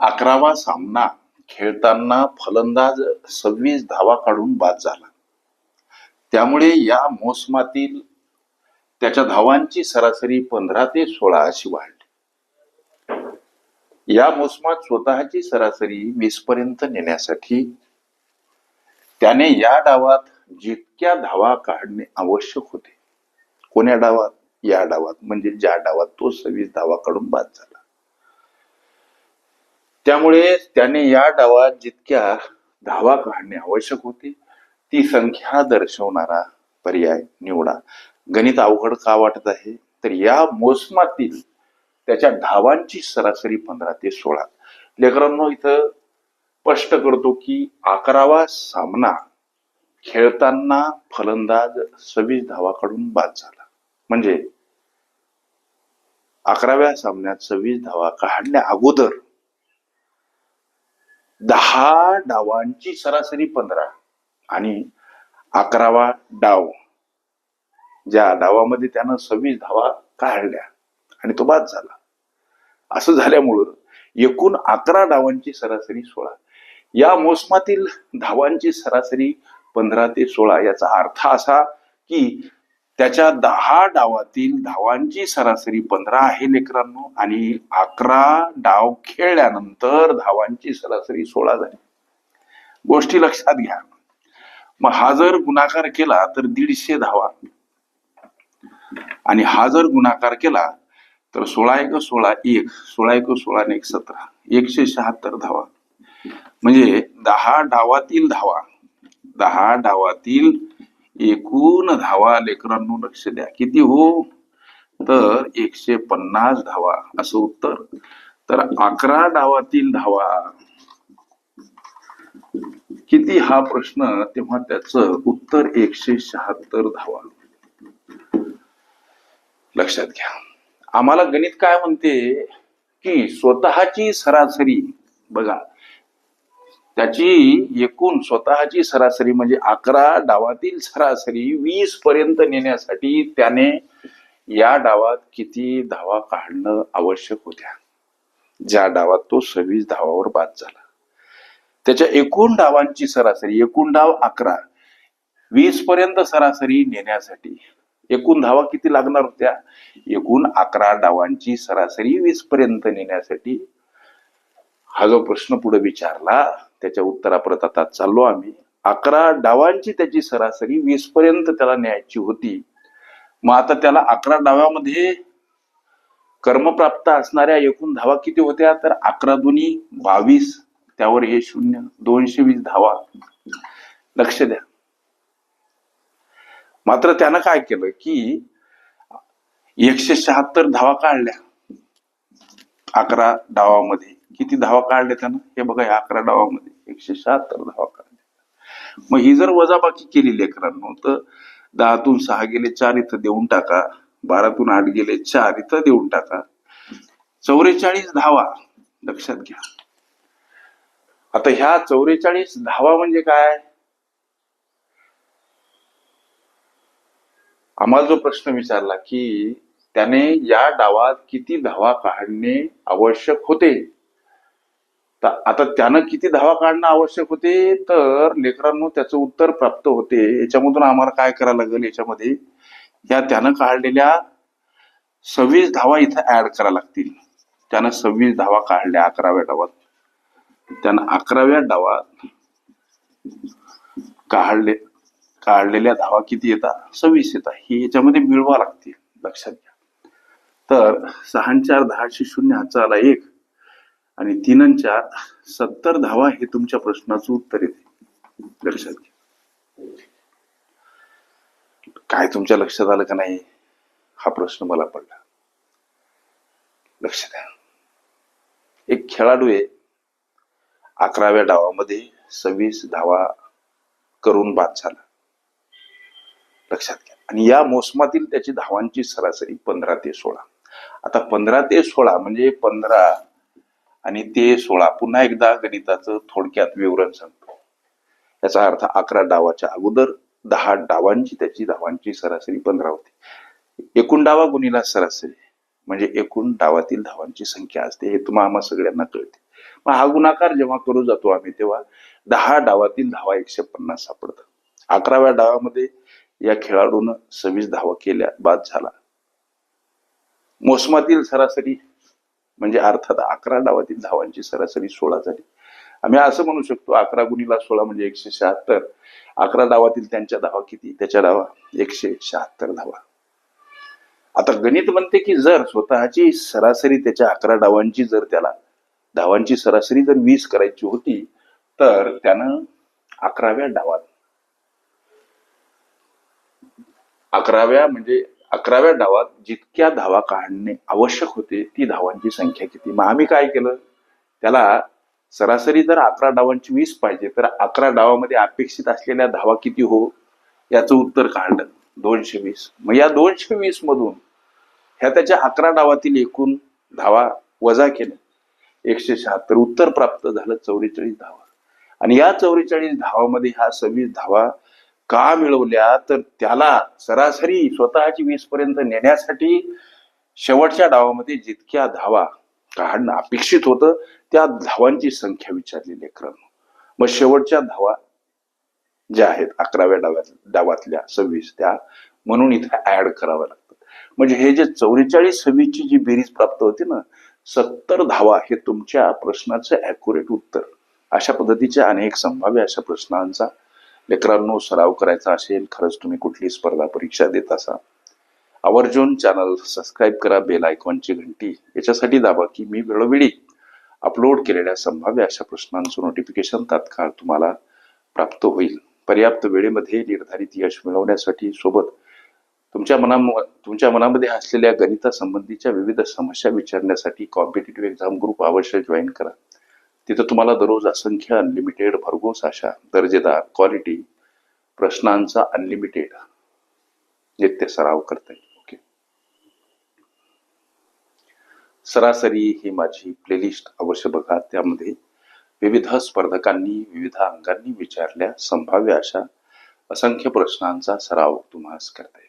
अकरावा सामना खेळताना फलंदाज सव्वीस धावा काढून बाद झाला. त्यामुळे या मोसमातील त्याच्या धावांची सरासरी पंधरा ते सोळा अशी वाढली. या मोसमात स्वतःची सरासरी वीस पर्यंत नेण्यासाठी त्याने या डावात जितक्या धावा काढणे आवश्यक होते कोण्या डावात? या डावात म्हणजे ज्या डावात तो सव्वीस धावा काढून बाद झाला. त्यामुळे त्याने या डावात जितक्या धावा काढणे आवश्यक होते ती संख्या दर्शवणारा पर्याय निवडा. गणित अवघड का वाटत आहे? तर या मोसमातील त्याच्या धावांची सरासरी पंधरा ते सोळा. लेकरांनो इथं स्पष्ट करतो की अकरावा सामना खेळताना फलंदाज सव्वीस धावा काढून बाद झाला. म्हणजे अकराव्या सामन्यात सव्वीस धावा काढण्या अगोदर दहा डावांची सरासरी पंधरा आणि अकरावा डाव. ज्या डावामध्ये त्यानं सव्वीस धावा काढल्या आणि तो बाद झाला. असं झाल्यामुळं एकूण अकरा डावांची सरासरी सोळा. या मोसमातील धावांची सरासरी पंधरा ते सोळा याचा अर्थ असा की त्याच्या दहा डावातील धावांची सरासरी पंधरा आहे लेकरांनो. आणि अकरा डाव खेळल्यानंतर धावांची सरासरी सोळा झाली. गोष्टी लक्षात घ्या. मग हा जर गुणाकार केला तर दीडशे धावा. आणि हा जर गुणाकार केला तर सोळा एक सोळा एक सोळा एक सोळा एक सतरा. एकशे शहात्तर धावा. म्हणजे दहा डावातील धावा दहा डावातील एकूण धावा लेकरांनो लक्ष द्या. किती हो? तर एकशे पन्नास धावा असं उत्तर. तर अकरा डावातील धावा. किती हा प्रश्न? तेव्हा त्याच उत्तर एकशे शहात्तर धावा. लक्षात घ्या. आम्हाला गणित काय म्हणते? की स्वतःची सरासरी बघा त्याची एकूण स्वतःची सरासरी म्हणजे अकरा डावातील सरासरी वीस पर्यंत नेण्यासाठी त्याने या डावात किती धावा काढणं आवश्यक होत्या? ज्या डावात तो सव्वीस धावावर बाद झाला. त्याच्या एकूण डावांची सरासरी एकूण डाव अकरा वीस पर्यंत सरासरी नेण्यासाठी एकूण धावा किती लागणार होत्या? एकूण अकरा डावांची सरासरी वीस पर्यंत नेण्यासाठी हा जो प्रश्न पुढे विचारला त्याच्या उत्तरापर्यंत आता चाललो आम्ही. अकरा डावांची त्याची सरासरी वीस पर्यंत त्याला न्यायची होती. मग आता त्याला अकरा डावामध्ये कर्मप्राप्त असणाऱ्या एकूण धावा किती होत्या? तर अकरा दोन्ही बावीस. त्यावर हे शून्य दोनशे वीस धावा. लक्ष द्या. मात्र त्यानं काय केलं की एकशे शहात्तर धावा काढल्या. अकरा डावामध्ये. किती धावा काढल्या त्यानं? हे बघा या अकरा डावामध्ये. एकशे शहात्तर धावा काढल्या. मग ही जर वजाबाकी केली लेकरांनो तर दहातून सहा गेले चार इथं देऊन टाका. बारातून आठ गेले चार इथं देऊन टाका. चौवेचाळीस धावा लक्षात घ्या. आता ह्या चौवेचाळीस धावा म्हणजे काय? आम्हाला जो प्रश्न विचारला की त्याने या डावात किती धावा काढणे आवश्यक होते? तर आता त्यानं किती धावा काढणं आवश्यक होते? तर लेकरांनो त्याचं उत्तर प्राप्त होते. याच्यामधून आम्हाला काय करायला लागेल? याच्यामध्ये या त्यानं काढलेल्या सव्वीस धावा इथं ऍड करायला लागतील. त्यानं सव्वीस धावा काढल्या अकराव्या डावात. त्यानं अकराव्या डावात काढले काढलेल्या धावा किती येतात? सव्वीस येतात. हे याच्यामध्ये मिळवा लागतील लक्षात घ्या. तर सहा चार दहाशे शून्य हाचा आला एक आणि तीन चार सत्तर धावा हे तुमच्या प्रश्नाचं उत्तर येते. लक्षात घ्या. काय तुमच्या लक्षात आलं का नाही? हा प्रश्न मला पडला. लक्ष द्या. एक खेळाडू आहे. अकराव्या डावामध्ये सव्वीस धावा करून बाद झाला. लक्षात घ्या. आणि या मोसमातील त्याची धावांची सरासरी पंधरा ते सोळा. आता पंधरा ते सोळा म्हणजे पंधरा आणि ते सोळा पुन्हा एकदा गणिताचं थोडक्यात विवरण सांगतो. याचा अर्थ अकरा डावाच्या अगोदर दहा डावांची त्याची धावांची सरासरी पंधरा होती. एकूण डावा गुणीला सरासरी म्हणजे एकूण डावातील धावांची संख्या असते हे तुम्हा आम्हा सगळ्यांना कळते. मग हा गुणाकार जेव्हा करू जातो आम्ही तेव्हा दहा डावातील धावा एकशे पन्नास सापडतात. अकराव्या डावामध्ये या खेळाडूनं सव्वीस धावा केल्या बाद झाला. मोसमातील सरासरी म्हणजे अर्थात अकरा डावातील धावांची सरासरी सोळा झाली. आम्ही असं म्हणू शकतो अकरा गुणीला सोळा म्हणजे एकशे शहात्तर. अकरा डावातील त्यांच्या धावा किती? त्याच्या धावा एकशे शहात्तर धावा. आता गणित म्हणते की जर स्वतःची सरासरी त्याच्या अकरा डावांची जर त्याला धावांची सरासरी जर वीस करायची होती तर त्यानं अकराव्या डावात अकराव्या म्हणजे अकराव्या डावात जितक्या धावा काढणे आवश्यक होते ती धावांची संख्या किती? मग आम्ही काय केलं? त्याला सरासरी जर अकरा डावांची वीस पाहिजे तर अकरा डावामध्ये अपेक्षित असलेल्या धावा किती हो? याचं उत्तर काढलं. दोनशे वीस. मग या दोनशे वीस मधून ह्या त्याच्या अकरा डावातील एकूण धावा वजा केल्या एकशे शहात्तर. उत्तर प्राप्त झालं चौवेचाळीस धावा. आणि या चौवेचाळीस धावामध्ये ह्या सव्वीस धावा का मिळवल्या? तर त्याला सरासरी स्वतःची वीस पर्यंत नेण्यासाठी शेवटच्या डावामध्ये जितक्या धावा काढणं अपेक्षित होतं त्या धावांची संख्या विचारलेली आहे क्रम. मग शेवटच्या धावा ज्या आहेत अकराव्या डाव्यात डावातल्या सव्वीस त्या म्हणून इथे ऍड कराव्या लागतात म्हणजे हे जे चौवेचाळीस सव्वीसची जी बेरीज प्राप्त होते ना सत्तर धावा हे तुमच्या प्रश्नाचं अॅक्युरेट उत्तर. अशा पद्धतीच्या अनेक संभाव्य अशा प्रश्नांचा लेकरांनो सराव करायचा असेल खरंच तुम्ही कुठली स्पर्धा परीक्षा देत असा आवर्जून चॅनल सबस्क्राईब करा बेल आयकॉनची घंटी. याच्यासाठी दाबा की मी वेळोवेळी अपलोड केलेल्या संभाव्य अशा प्रश्नांचं नोटिफिकेशन तात्काळ तुम्हाला प्राप्त होईल. पर्याप्त वेळेमध्ये निर्धारित यश मिळवण्यासाठी सोबत तुमच्या मना तुमच्या मनामध्ये असलेल्या गणितासंबंधीच्या विविध समस्या विचारण्यासाठी कॉम्पिटेटिव्ह एक्झाम ग्रुप अवश्य जॉईन करा. तिथं तुम्हाला दररोज असंख्य अनलिमिटेड भरघोस अशा दर्जेदार क्वालिटी प्रश्नांचा अनलिमिटेड नित्य सराव करता येईल. ओके सरासरी ही माझी प्लेलिस्ट अवश्य बघा. त्यामध्ये विविध स्पर्धकांनी विविध अंगांनी विचारल्या संभाव्य अशा असंख्य प्रश्नांचा सराव तुम्हाला करता येईल.